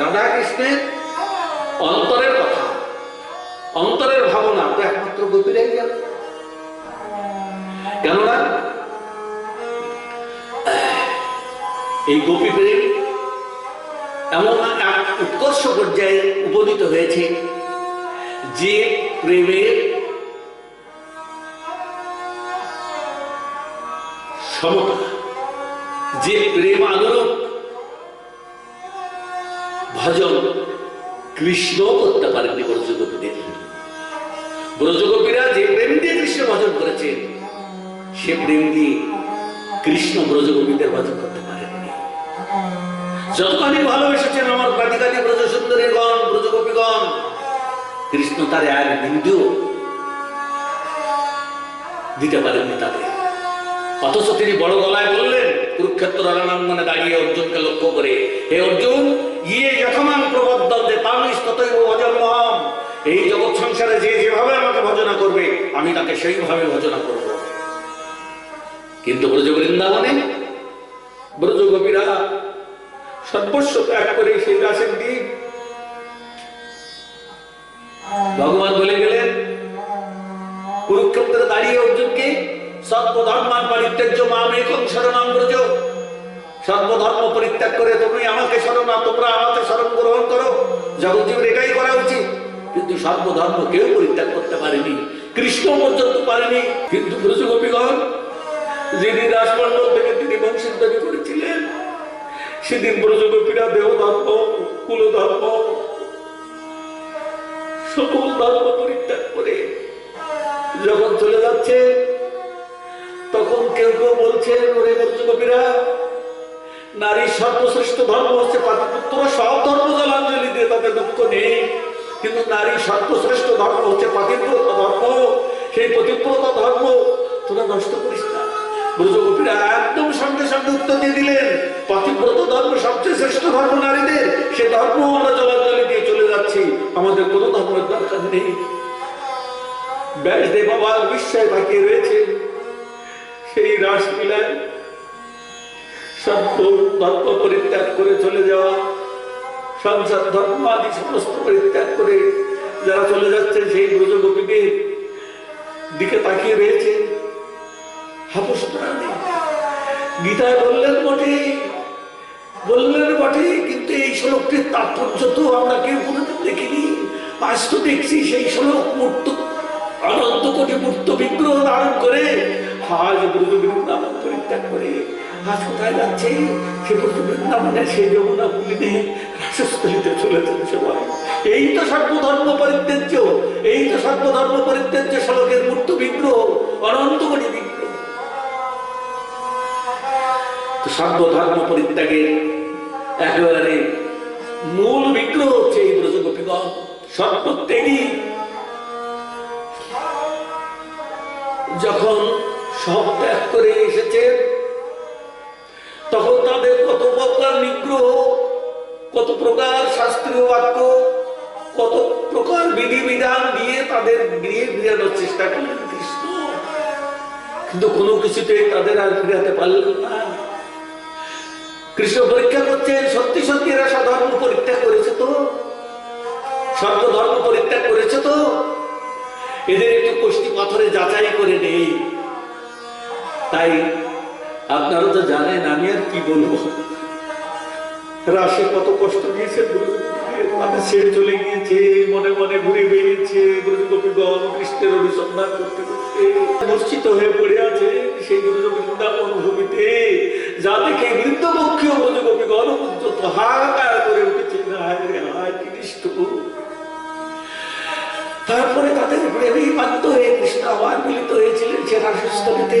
রাধা কৃষ্ণের অন্তরের কথা, অন্তরের ভাবনা তো একমাত্র গোপীরাই জানে। কেননা, এই গোপী প্রেম এমন এক উৎকর্ষ পর্যায়ে উপনীত হয়েছে যে প্রেমের সমতা, যে প্রেম আনুরূপ ভজন কৃষ্ণ করতে পারেননি ব্রজগোপীদের। ব্রজগোপীরা যে প্রেম দিয়ে কৃষ্ণ ভজন করেছেন সে প্রেম দিয়ে কৃষ্ণ ব্রজগোপীদের ভজন করতে পারেননি। যতখানি ভালোবেসেছেন আমার প্রাতিকাদি ব্রজ সুন্দরীগণ ব্রজগোপীগণ, কৃষ্ণ তার এক বিন্দু দিতে পারেননি তাদের। অথচ তিনি বড় গলায় বললেন, কুরুক্ষেত্র রণাঙ্গনে দাঁড়িয়ে অর্জুনকে লক্ষ্য করে, হে অর্জুন ইয়ে যথমান প্রবদ্ধ যে তামিস ততই ভজন মহাম। এই জগৎ সংসারে যে যেভাবে আমাকে ভজনা করবে, আমি তাকে সেইভাবে ভজনা করব। কিন্তু ব্রজ বৃন্দাবনে ব্রজ গোপীরা সর্বস্ব ত্যাগ করে সেই দাসের দিক ভগবান বলে গেলেন, কুরুক্ষেত্রে দাঁড়িয়ে অর্জুনকে সর্বধর্মান পরিত্যাজ্য মামেকং শরণাম ব্রজ সর্বধর্ম পরিত্যাগ করে তুমি আমাকে শরণা তোমরা আমাকে শরণ গ্রহণ করো। জগৎজীবন এটাই করা উচিত। কিন্তু সর্বধর্ম কেউ পরিত্যাগ করতে পারেনি। কৃষ্ণ পর্যন্ত পারেনি। কিন্তু ব্রজ গোপীগণ, যিনি রাজমন্ডল থেকে তিনি বংশীধ্বনি করেছিলেন, সেদিন ব্রজ গোপীরা দেহ ধর্ম কুল ধর্ম সকল ধর্ম পরিত্যাগ করে যখন চলে যাচ্ছে, তখন কেউ কেউ বলছেন, ওরে ব্রজগোপীরা নারীর সর্বশ্রেষ্ঠ ধর্ম হচ্ছে পাতিপুত্র সব ধর্ম জলাঞ্জলি দিয়ে তাদের দুঃখ নেই। কিন্তু নারীর সর্বশ্রেষ্ঠ ধর্ম হচ্ছে পাতিব্রত ধর্ম। সেই পতিব্রত ধর্ম তোরা নষ্ট করিস না। ব্রজগোপীরা একদম সঙ্গে সঙ্গে উত্তর দিয়ে দিলেন, পাতিব্রত ধর্ম সবচেয়ে শ্রেষ্ঠ ধর্ম নারীদের, সে ধর্ম আমরা জলাঞ্জলি দিয়ে চলে যাচ্ছি। আমাদের কোনো ধর্মের দরকার নেই। ব্যাসদেব বাবার বিস্ময় বাকি রয়েছে। সেই রাসলীলায় ধর্ম পরিত্যাগ করে চলে যাওয়া, সংসার ধর্ম আদি সমস্ত পরিত্যাগ করে যারা চলে যাচ্ছে সেই ব্রজ গোপীদের দিকে তাকিয়ে রয়েছে। গীতায় বললেন, বটে বললেন, বটে, কিন্তু এই শ্লোকটির তাৎপর্য তো আমরা কেউ কোনোদিন দেখিনি। আজ তো দেখছি সেই শ্লোক মূর্ত অনন্ত কোটি মূর্ত আজ ব্রজ বৃন্দাবন পরিত্যাগ করে আজ কোথায় যাচ্ছে। সে ব্রজ বৃন্দাবনে সেই যমুনা চলেছেন সবাই এই তো সর্বধর্ম পরিত্যাজ্য, এই তো সর্বধর্ম পরিত্যাজ্য মূর্ত বিগ্রহ, অনন্ত বিগ্রহ। সর্বধর্ম পরিত্যাগের একেবারে মূল বিগ্রহ হচ্ছে এই ব্রজগোপীগণ সর্বত্যাগী। যখন সব করে এসেছে। তখন তাদের কত প্রকার নিগ্রহ, কত প্রকার শাস্ত্রীয় বাক্য, কত প্রকার বিধিবিধান দিয়ে তাদের গৃহে ফিরানোর চেষ্টা করলেন কৃষ্ণ। কিন্তু কোনো কিছুতে তাদের আর ফিরাতে পারলেন না। কৃষ্ণ পরীক্ষা করছেন, সত্যি সত্যি এরা সধর্ম পরিত্যাগ করেছে তো? সর্বধর্ম পরিত্যাগ করেছে তো? এদের একটু কষ্টি পাথরে যাচাই করে নেই। তাই আপনারা তো জানেন, আমি আর কি বলব? রাশে কত কষ্ট দিয়েছে মানে চলে গিয়েছে, মনে মনে ঘুরে বেরিয়েছে কৃষ্ণের অনুসন্ধান করতে হয়ে পড়ে আছে সেই বৃন্দাবন ভূমিতে। যা দেখে বৃদ্ধ পক্ষীয় ব্রজগোপীগণ পর্যন্ত হাহাকার করে উঠেছে তারপরে তাদের প্রেমেই বাধ্য হয়ে কৃষ্ণ আবার মিলিত হয়েছিলেন সে রাসস্থলিতে।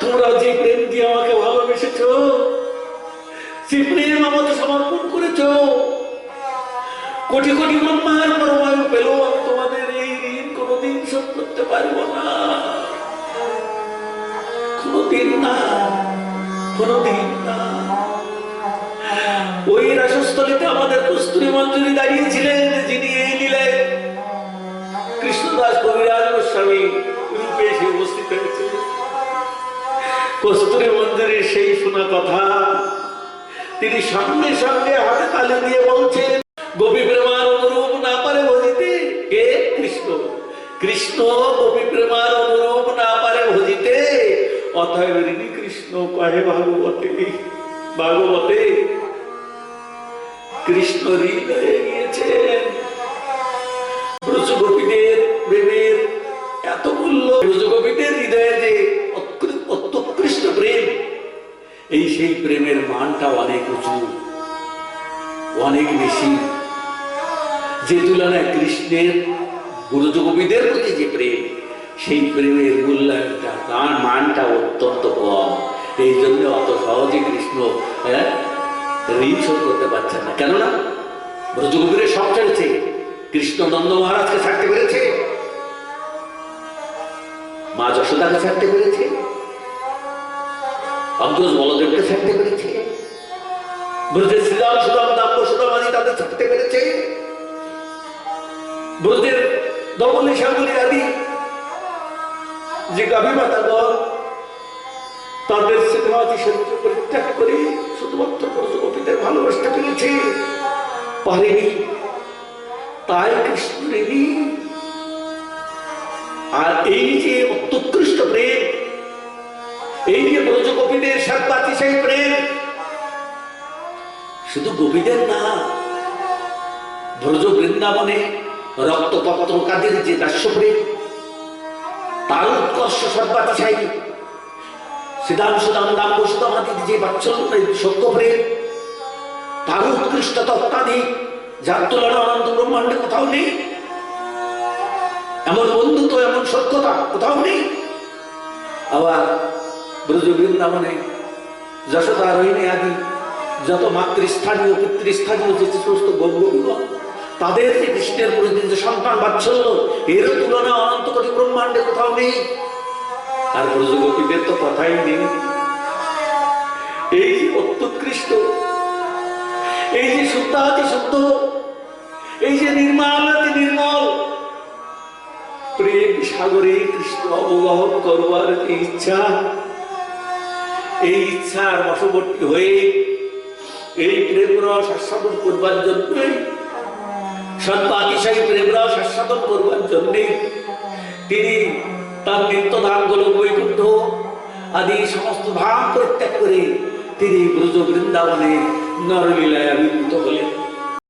তোমরা যে প্রেম দিয়ে আমাকে ভালোবেসেছ সে প্রেম আমাকে সমর্পণ করেছ, কোটি কোটি ব্রহ্মার পরমায়ু পেল আমি তোমাদের এই ঋণ কোনোদিন শোধ করতে পারব না। কোনোদিন না কোনোদিন না। ওই রাসস্থলীতে আমাদের কস্তুরী মঞ্জুরি দাঁড়িয়েছিলেন, যিনি এই লীলায় কৃষ্ণদাস কবিরাজ গোস্বামী রূপে এসে উপস্থিত হয়েছে কস্তুরী মঞ্জুরির সেই শোনা কথা। তিনি সামনে সামনে হাতে তালে দিয়ে বলছেন, গোপী প্রেমার অনুরূপ না পারে ভজিতে কে কৃষ্ণ। কৃষ্ণ, গোপী প্রেমার অনুরূপ না পারে ভজিতে। অতএব ঋণী কৃষ্ণ, কহে ভাগবতে ভাগবতে, কৃষ্ণ ঋণ হয়ে গিয়েছেন ব্রজগোপীদের প্রেমের এত মূল্য, ব্রজগোপীদের হৃদয়ে যে এই সেই প্রেমের মানটা অনেক উঁচু, অনেক বেশি। যে তুলনায় কৃষ্ণের ব্রজগোপীদের প্রতি যে প্রেম, সেই প্রেমের মূল্যায়নটা, তার মানটা অত্যন্ত কম। এই জন্য অত সহজে কৃষ্ণ হ্যাঁ ঋণ শোধ করতে পারছেন না। কেননা ব্রজগোপীরের সব চলেছে। কৃষ্ণ নন্দ মহারাজকে ছাড়তে পেরেছে। মা যশোদাকে ছাড়তে পেরেছে। অগ্রজ বলদেবকে ছাড়তে পেরেছে। ব্রজের শ্রীরাম সুদাম দাম্ব সুদাম তাদের ছাড়তে পেরেছে। ব্রজের দমলি সাগলি আদি যে গাভী মাতাগণ তাদের সেবাদি শরীর পরিত্যাগ করে শুধুমাত্র ব্রজগোপীদের ভালোবাসতে পেরেছে। পারেনি। তাই কৃষ্ণ আর এই যে অত্যুৎকৃষ্ট প্রেম এই যে ব্রজগোপীদের সাতবাতি সেই প্রেম। শুধু গোপীদের না, ব্রজ বৃন্দাবনে রক্তপত্র কাদের যে দাস্য প্রেম, তার উৎকর্ষ সর্বাতি সাই। সিদাম দাম সুদাম আদি যে বাৎসল্য সত্য প্রেম, তার উৎকৃষ্টতা অত্যাধিক যার তুলনা অনন্ত ব্রহ্মাণ্ডে কোথাও নেই। এমন বন্ধুত্ব, এমন সত্যতা কোথাও নেই। আবার ব্রজ বৃন্দাবনে যশোদা রহিণী আদি, যত মাতৃস্থানীয়, পিতৃস্থানীয় যে সমস্ত গৌরবগণ তাদের যে কৃষ্ণের প্রতি যে সন্তান বাৎসল্য এর তুলনা অনন্ত কোটি ব্রহ্মাণ্ডে কোথাও নেই। আর ব্রজগোপীদের তো কথাই নেই। এই অত্যুৎকৃষ্ট, এই যে আতি শুদ্ধ, এই যে নির্মল নির্মল, প্রেম সাগরে কৃষ্ণ অবগাহন করবার ইচ্ছা? এই ইচ্ছার বশবর্তী হয়ে এই প্রেম রস আস্বাদন করবার জন্যই সন্তানিসাই প্রেম রস আস্বাদন করবার জন্যে তিনি তার নিত্যগুলো বৈকুণ্ঠ আদি সমস্ত ধাম পরিত্যাগ করে তিনি ব্রজ বৃন্দাবনে নরলীলায় আবির্ভূত হলেন।